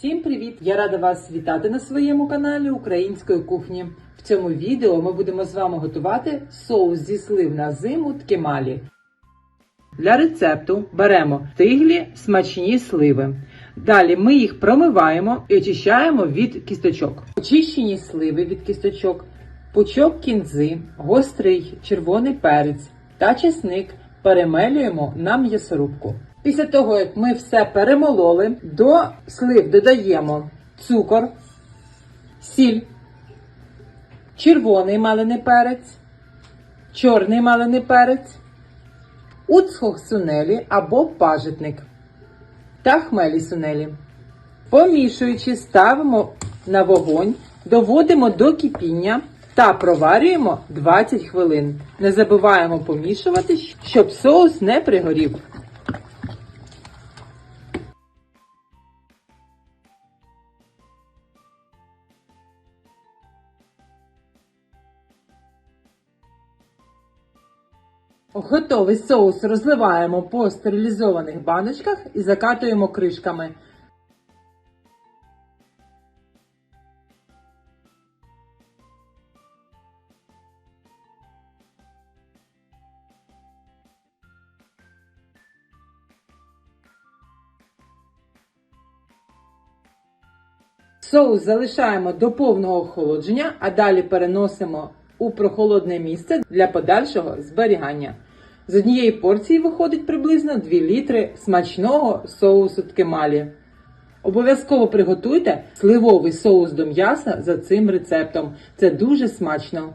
Всім привіт! Я рада вас вітати на своєму каналі Української кухні. В цьому відео ми будемо з вами готувати соус зі слив на зиму ткемалі. Для рецепту беремо тиглі смачні сливи. Далі ми їх промиваємо і очищаємо від кісточок. Очищені сливи від кісточок, пучок кінзи, гострий червоний перець та чесник перемелюємо на м'ясорубку. Після того, як ми все перемололи, до слив додаємо цукор, сіль, червоний малений перець, чорний малений перець, уцхох сунелі або пажитник та хмелі сунелі. Помішуючи, ставимо на вогонь, доводимо до кипіння та проварюємо 20 хвилин. Не забуваємо помішувати, щоб соус не пригорів. Готовий соус розливаємо по стерилізованих баночках і закатуємо кришками. Соус залишаємо до повного охолодження, а далі переносимо у прохолодне місце для подальшого зберігання. З однієї порції виходить приблизно 2 літри смачного соусу ткемалі. Обов'язково приготуйте сливовий соус до м'яса за цим рецептом. Це дуже смачно.